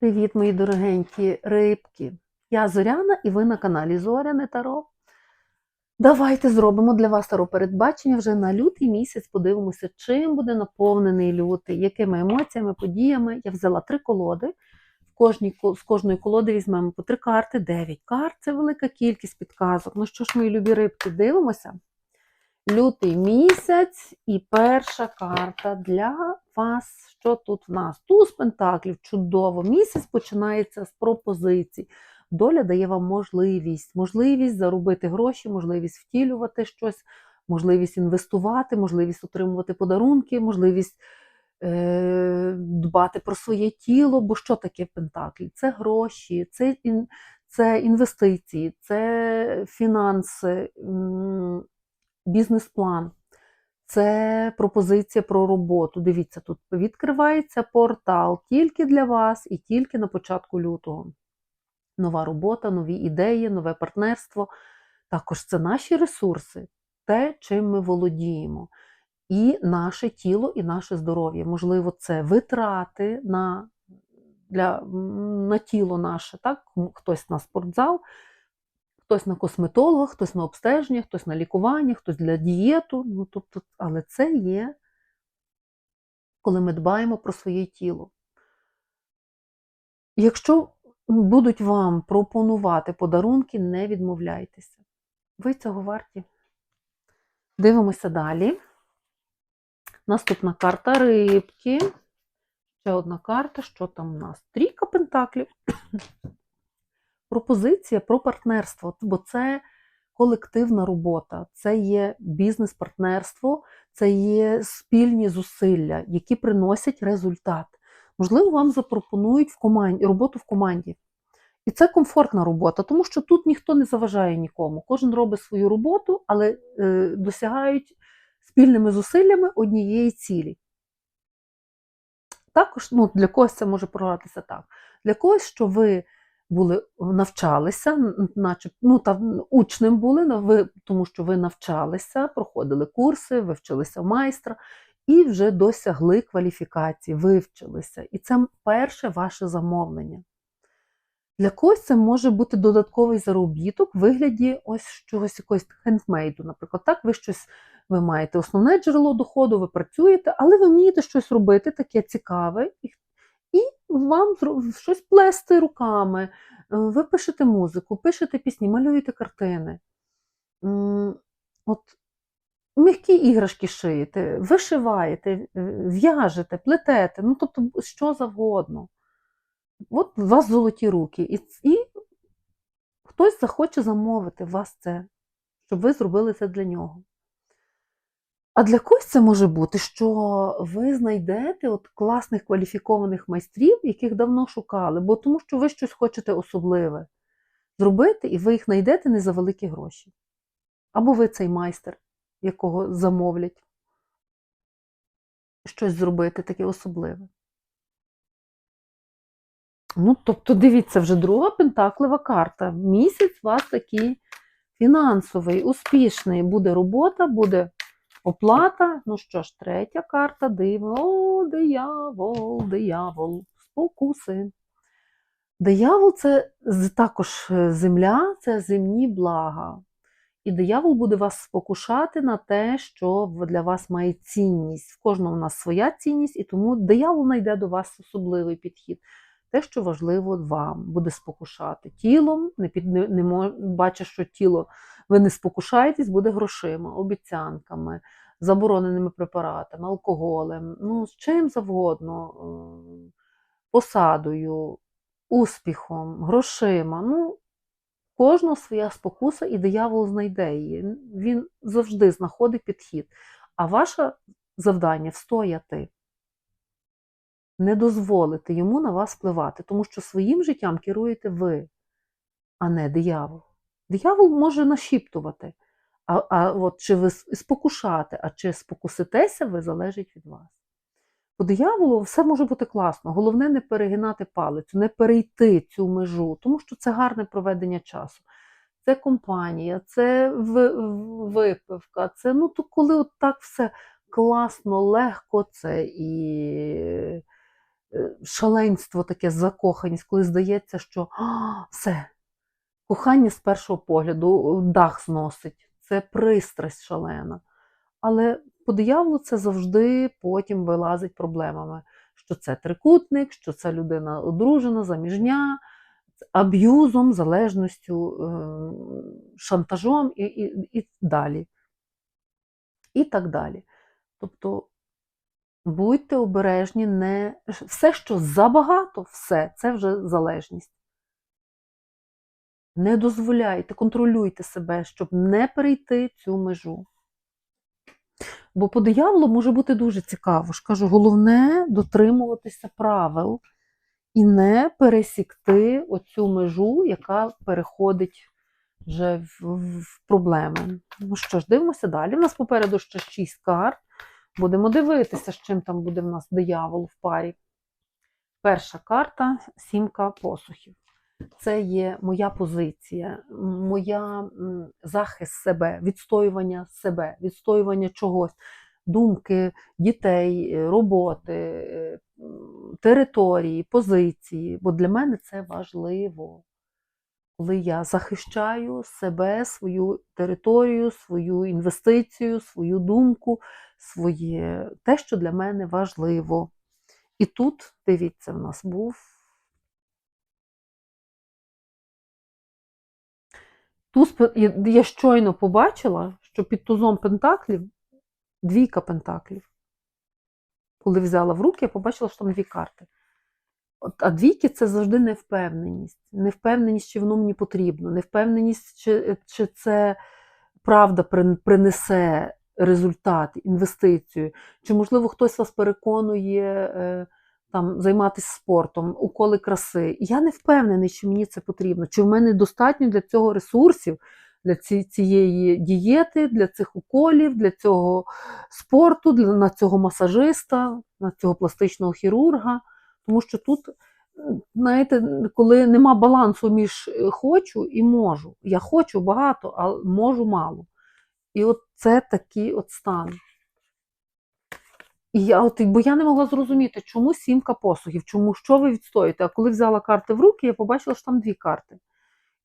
Привіт, мої дорогенькі рибки! Я Зоряна і ви на каналі Зоряне Таро. Давайте зробимо для вас таро передбачення вже на лютий місяць. Подивимося, чим буде наповнений лютий, якими емоціями, подіями. Я взяла три колоди. В кожній, з кожної колоди візьмемо по три карти, дев'ять карт це велика кількість підказок. Ну що ж, мої любі рибки, дивимося. Лютий місяць і перша карта для вас. Що тут в нас? Туз пентаклів, чудово. Місяць починається з пропозицій. Доля дає вам можливість, можливість заробити гроші, можливість втілювати щось, можливість інвестувати, можливість отримувати подарунки, можливість е, дбати про своє тіло. Бо що таке пентаклі? Це гроші, це, ін, це інвестиції, це фінанси. бізнес-план. Це пропозиція про роботу. Дивіться, тут відкривається портал тільки для вас і тільки на початку лютого. Нова робота, нові ідеї, нове партнерство. Також це наші ресурси, те, чим ми володіємо. І наше тіло, і наше здоров'я. Можливо, це витрати на, для, на тіло наше, так? хтось на спортзал, хтось на косметолога, хтось на обстеження, хтось на лікування, хтось для дієту. Ну, тобто, але це є, коли ми дбаємо про своє тіло. Якщо будуть вам пропонувати подарунки, не відмовляйтеся. Ви цього варті. Дивимося далі. Наступна карта рибки. Ще одна карта. Що там у нас? Трійка пентаклів. Пропозиція про партнерство, бо це колективна робота, це є бізнес-партнерство, це є спільні зусилля, які приносять результат. Можливо, вам запропонують в команді, роботу в команді. І це комфортна робота, тому що тут ніхто не заважає нікому. Кожен робить свою роботу, але е, досягають спільними зусиллями однієї цілі. Також ну, для когось це може програтися так. Для когось, що ви були навчалися, наче ну та учнем були, ви, тому що ви навчалися, проходили курси, ви вчилися в майстра і вже досягли кваліфікації, вивчилися. І це перше ваше замовлення. Для когось це може бути додатковий заробіток в вигляді ось чогось якогось хендмейду. Наприклад, так, ви щось ви маєте основне джерело доходу, ви працюєте, але ви вмієте щось робити таке цікаве, і вам щось плести руками. Е, Ви пишете музику, пишете пісні, малюєте картини. От м'які іграшки шиєте, вишиваєте, е, в'яжете, плетете, ну тобто що завгодно. От у вас золоті руки, і, і хтось захоче замовити вас це, щоб ви зробили це для нього. А для когось це може бути, що ви знайдете от класних кваліфікованих майстрів, яких давно шукали, бо тому що ви щось хочете особливе зробити, і ви їх знайдете не за великі гроші. Або ви цей майстер, якого замовлять щось зробити таке особливе. Ну, тобто, дивіться, вже друга пентаклева карта. Місяць у вас такий фінансовий, успішний. Буде робота, буде оплата. Ну що ж, третя карта, диво. О, диявол, диявол, спокуси. Диявол це також е, земля, це земні блага. І диявол буде вас спокушати на те, що для вас має цінність. В кожного у нас своя цінність, і тому диявол знайде до вас особливий підхід. Те, що важливо вам, буде спокушати. Тілом, не під, не, не мож, бачиш, що тіло ви не спокушаєтесь, буде грошима, обіцянками, забороненими препаратами, алкоголем, ну, з чим завгодно, е, посадою, успіхом, грошима. Ну, кожного своя спокуса, і диявол знайде її. Він завжди знаходить підхід. А ваше завдання встояти, не дозволити йому на вас впливати, тому що своїм життям керуєте ви, а не диявол. Диявол може нашіптувати, а, а от чи ви спокушати, а чи спокуситеся, ви залежить від вас. По дияволу все може бути класно. Головне не перегинати палицю, не перейти цю межу, тому що це гарне проведення часу. Це компанія, це випивка, це ну то коли от так все класно, легко, це і шаленство, таке закоханість, коли здається, що «А, все, кохання з першого погляду, дах зносить. Це пристрасть шалена. Але по дияволу це завжди потім вилазить проблемами, що це трикутник, що це людина одружена, заміжня, аб'юзом, залежністю, е, шантажом і, і, і далі. І так далі. Тобто будьте обережні, не... все, що забагато, все, це вже залежність. Не дозволяйте, контролюйте себе, щоб не перейти цю межу. Бо по дияволу може бути дуже цікаво. ж Кажу, головне дотримуватися правил і не пересікти оцю межу, яка переходить вже в, в проблеми. Ну що ж, дивимося далі. У нас попереду ще 6 карт. Будемо дивитися, з чим там буде в нас диявол в парі. Перша карта сімка посухів. Це є моя позиція, моя захист себе, відстоювання себе, відстоювання чогось, думки, дітей, е, роботи, е, території, позиції. Бо для мене це важливо. Коли я захищаю себе, свою територію, свою інвестицію, свою думку, своє те, що для мене важливо. І тут, дивіться, в нас був. Туз, я- щойно побачила, що під тузом пентаклів двійка пентаклів. Коли взяла в руки, я побачила, що там дві карти. От, а двійки це завжди невпевненість. Невпевненість, чи воно мені потрібно, невпевненість, чи, чи це правда принесе результат, інвестицію, чи, можливо, хтось вас переконує е, там, займатися спортом, уколи краси. Я не впевнений, чи мені це потрібно, чи в мене достатньо для цього ресурсів, для ці- цієї дієти, для цих уколів, для цього спорту, для на цього масажиста, на цього пластичного хірурга. Тому що тут, знаєте, коли нема балансу між е, хочу і можу. Я хочу багато, а можу мало. І от це такий от стан. І я, от, бо я не могла зрозуміти, чому сімка посухів, чому що ви відстоїте. А коли взяла карти в руки, я побачила, що там дві карти.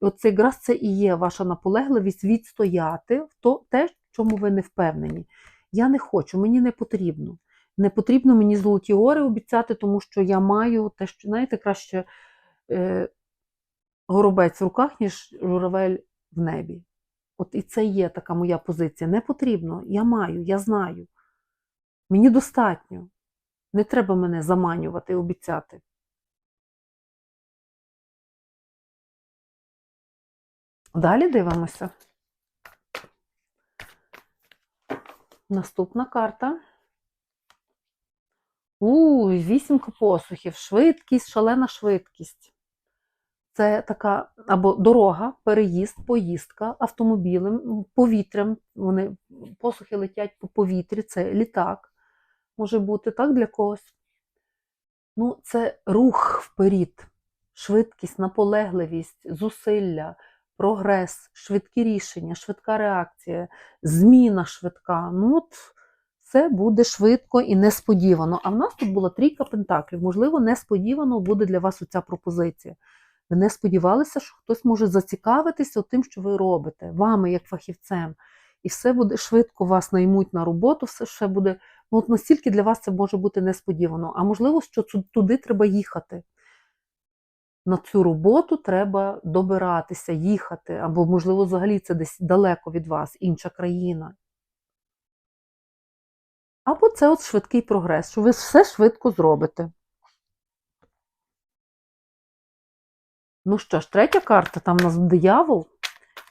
І от цей якраз це і є ваша наполегливість відстояти в то, те, в чому ви не впевнені. Я не хочу, мені не потрібно. Не потрібно мені золоті гори обіцяти, тому що я маю те, що, знаєте, краще е, горобець в руках, ніж журавель в небі. От і це є така моя позиція. Не потрібно, я маю, я знаю. Мені достатньо. Не треба мене заманювати і обіцяти. Далі дивимося. Наступна карта. У, вісімка посухів, швидкість, шалена швидкість. Це така або дорога, переїзд, поїздка автомобілем, повітрям. Вони посухи летять по повітрі, це літак може бути так для когось. Ну, це рух вперед, швидкість, наполегливість, зусилля, прогрес, швидкі рішення, швидка реакція, зміна швидка. Ну, от все буде швидко і несподівано. А в нас тут була трійка пентаклів. Можливо, несподівано буде для вас оця пропозиція. Ви не сподівалися, що хтось може зацікавитися тим, що ви робите, вами як фахівцем. І все буде швидко вас наймуть на роботу, все ще буде. Ну, от настільки для вас це може бути несподівано. А можливо, що туди треба їхати. На цю роботу треба добиратися, їхати, або, можливо, взагалі це десь далеко від вас, інша країна. Або це от швидкий прогрес, що ви все швидко зробите. Ну що ж, третя карта, там у нас диявол.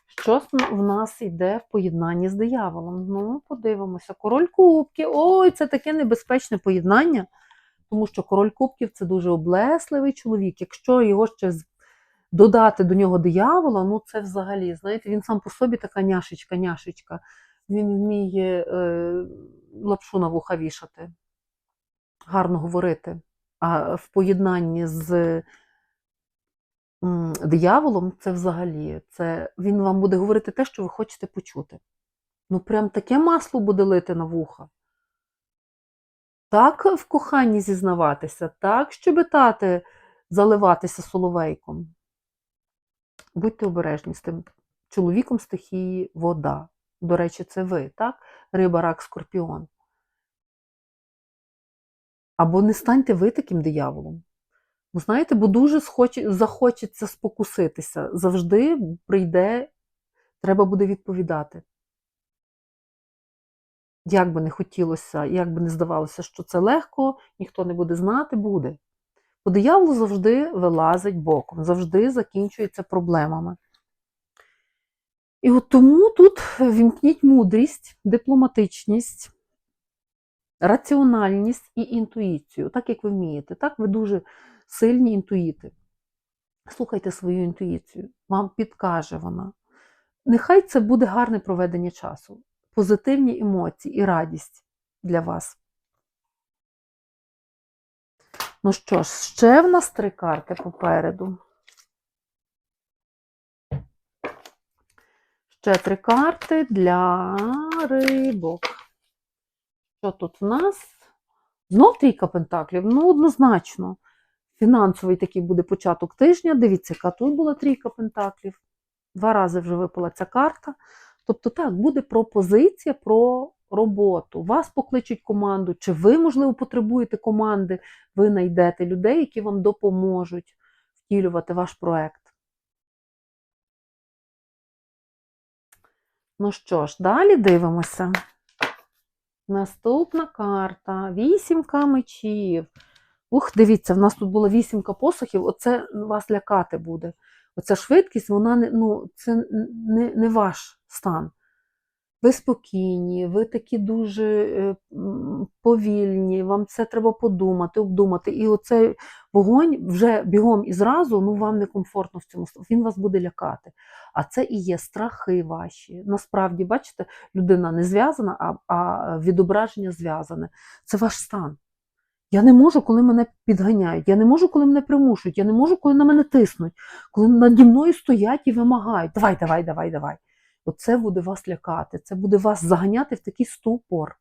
Що в нас йде в поєднанні з дияволом? Ну, подивимося. Король кубків. Ой, це таке небезпечне поєднання, тому що король кубків це дуже облесливий чоловік. Якщо його ще додати до нього диявола, ну це взагалі, знаєте, він сам по собі така няшечка, няшечка. Він вміє е, лапшу на вуха вішати, гарно говорити. А в поєднанні з дияволом це взагалі, це він вам буде говорити те, що ви хочете почути. Ну, прям таке масло буде лити на вуха. так в коханні зізнаватися, так щебетати, заливатися соловейком. Будьте обережні з тим чоловіком стихії вода. До речі, це ви, так? Риба, рак, скорпіон. Або не станьте ви таким дияволом. Бо знаєте, бо дуже захочеться спокуситися. Завжди прийде, треба буде відповідати. Як би не хотілося, як би не здавалося, що це легко, ніхто не буде знати, буде. Бо диявол завжди вилазить боком, завжди закінчується проблемами. І от тому тут вімкніть мудрість, дипломатичність, раціональність і інтуїцію, так як ви вмієте. Так, ви дуже сильні інтуїти. Слухайте свою інтуїцію, вам підкаже вона. Нехай це буде гарне проведення часу, позитивні емоції і радість для вас. Ну що ж, ще в нас три карти попереду. Ще три карти для рибок. Що тут в нас? Знов трійка пентаклів? Ну, однозначно. Фінансовий такий буде початок тижня. Дивіться, яка тут була трійка пентаклів. Два рази вже випала ця карта. Тобто, так, буде пропозиція про роботу. Вас покличуть команду, чи ви, можливо, потребуєте команди, ви знайдете людей, які вам допоможуть втілювати ваш проект. Ну що ж, далі дивимося. Наступна карта. Вісімка мечів. Ух, дивіться, в нас тут була вісімка посухів, оце вас лякати буде. Оця швидкість, вона не, ну, це не, не ваш стан. Ви спокійні, ви такі дуже е, повільні, вам це треба подумати, обдумати. І оцей вогонь вже бігом і зразу ну, вам некомфортно в цьому. Він вас буде лякати. А це і є страхи ваші. Насправді, бачите, людина не зв'язана, а, а відображення зв'язане. Це ваш стан. Я не можу, коли мене підганяють, я не можу, коли мене примушують, я не можу, коли на мене тиснуть, коли наді мною стоять і вимагають. Давай, давай, давай, давай. Оце буде вас лякати, це буде вас заганяти в такий ступор.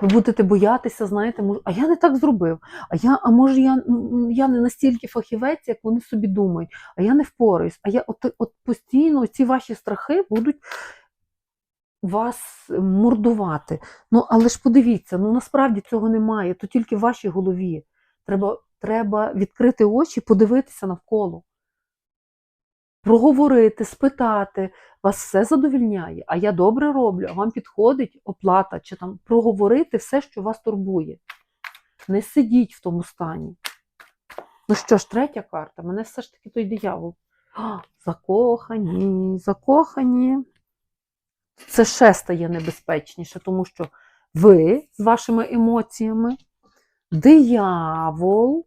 Ви будете боятися, знаєте, мож- а я не так зробив. А я, а може, я, я не настільки фахівець, як вони собі думають, а я не впораюсь. А я от, от постійно ці ваші страхи будуть вас мордувати. Ну, але ж подивіться, ну насправді цього немає, то тільки в вашій голові. Треба, треба відкрити очі, подивитися навколо. Проговорити, спитати, вас все задовільняє, а я добре роблю, а вам підходить оплата, чи там проговорити все, що вас турбує. Не сидіть в тому стані. Ну що ж, третя карта, мене все ж таки той диявол. А, закохані, закохані. Це ще стає небезпечніше, тому що ви з вашими емоціями, диявол,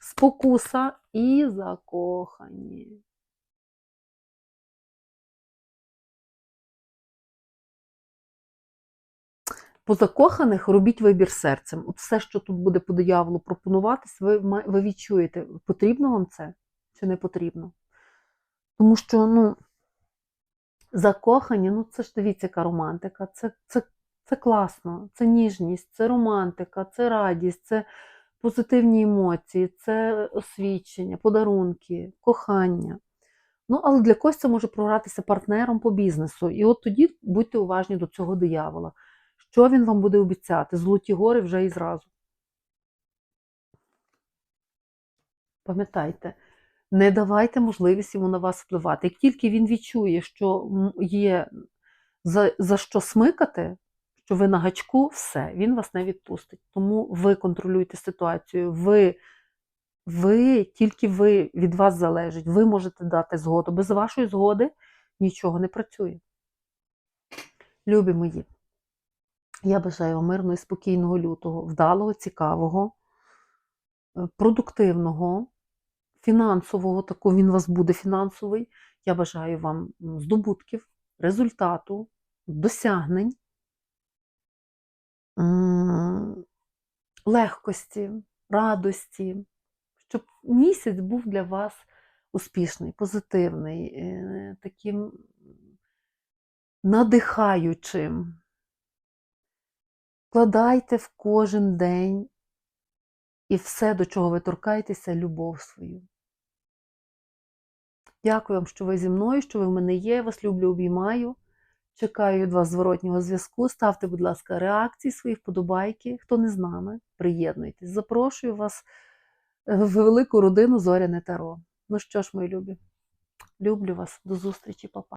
спокуса і закохані. По закоханих робіть вибір серцем. От все, що тут буде по дияволу пропонуватись, ви, ви відчуєте, потрібно вам це чи не потрібно. Тому що, ну, закохані, ну це ж дивіться, яка романтика. Це, це, це класно, це ніжність, це романтика, це радість, це позитивні емоції, це освічення, подарунки, кохання. Ну, але для когось це може програтися партнером по бізнесу. І от тоді будьте уважні до цього диявола. Що він вам буде обіцяти? Золоті гори вже і зразу. Пам'ятайте, не давайте можливість йому на вас впливати. Як тільки він відчує, що є за, за що смикати, що ви на гачку, все, він вас не відпустить. Тому ви контролюєте ситуацію, ви, ви, тільки ви від вас залежить, ви можете дати згоду. Без вашої згоди нічого не працює. Любі мої, я бажаю вам мирного і спокійного лютого, вдалого, цікавого, е, продуктивного, фінансового, такого він у вас буде фінансовий. Я бажаю вам здобутків, результату, досягнень, легкості, радості, щоб місяць був для вас успішний, позитивний, е, таким надихаючим. Вкладайте в кожен день і все, до чого ви торкаєтеся, любов свою. Дякую вам, що ви зі мною, що ви в мене є. Вас люблю, обіймаю. Чекаю від вас зворотнього зв'язку. Ставте, будь ласка, реакції, свої вподобайки. Хто не з нами, приєднуйтесь. Запрошую вас в велику родину Зоряне Таро. Ну що ж, мої любі, люблю вас. До зустрічі, папа.